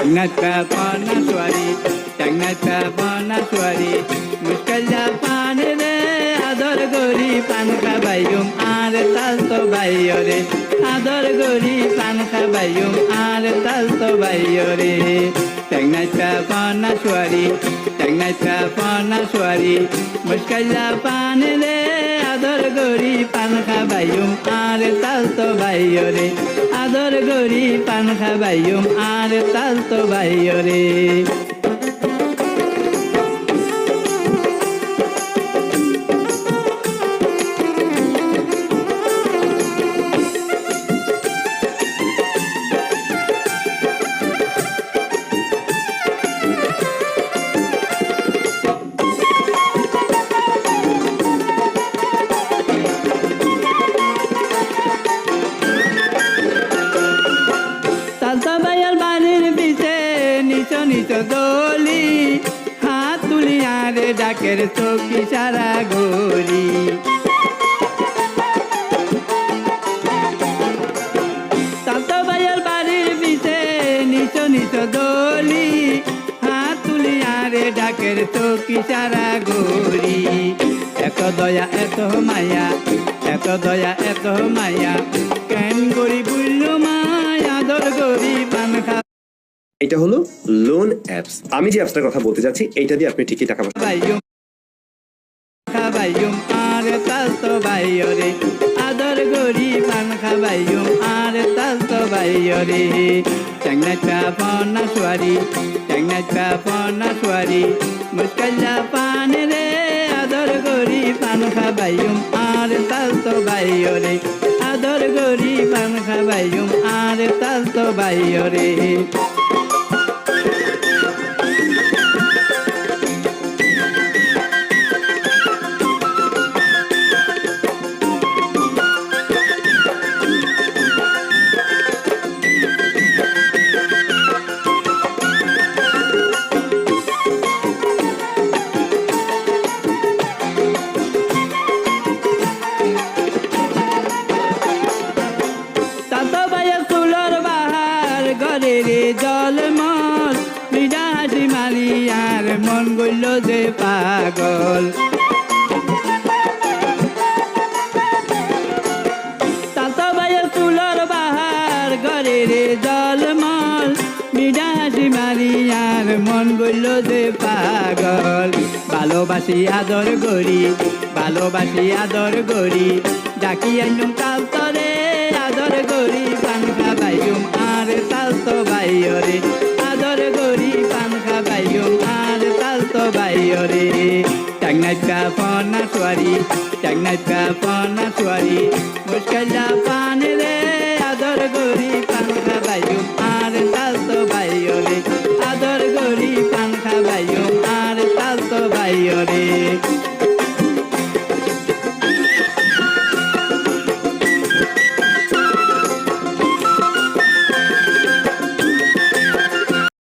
টাংনাটা পানা সোয়ারি টাংনাটা পানা সোয়ারি মুস্কাল্লা পানে রে আদর গরি পান খাবাইম আর তাল তো বাইরে আদর গরি পান খাবাইম আর তাল তো বাইরে টাংনাটা পানা সোয়ারি টাংনাটা পানা সোয়ারি মুস্কাল্লা পানে রে আদর গরি পান খাবাইম আর তাল তো বাইরে আদর গরি পান খাবাইম আর তাল তো বাইরে দলি, হাত তুলি আরে ডাকের চৌকি সারা তুলি ডাকের চৌকি সারা গরি এত দয়া, এত মায়া, এত দয়া, এত মায়া, কেন গরি বুঝল মায়া দর গরি পান খা এটা হলো লোন অ্যাপস আমি যে অ্যাপসটার কথা বলতে যাচ্ছি, এইটা দিয়ে আপনি ঠিকই টাকা বাইরে আদর গরি পান খাবাইম আর তাল তো পনা পনা পান রে, আদর গরি পান খাবাইম আর তাল তো বাইরে আদর মন গইল যে পাগল। মন গইল যে পাগল। ভালোবাসি, আদর গরি ভালোবাসি, আদর গরি ডাকি আইনুম কাল তরে, আদর গরি পান খাবাইম আর তাল তো বাইরে আদর গরি পান তাল বাইরে টাংনাটা পনা সোয়ারি টাংনাটা পনা সোয়ারি। মুস্কাল্লা পান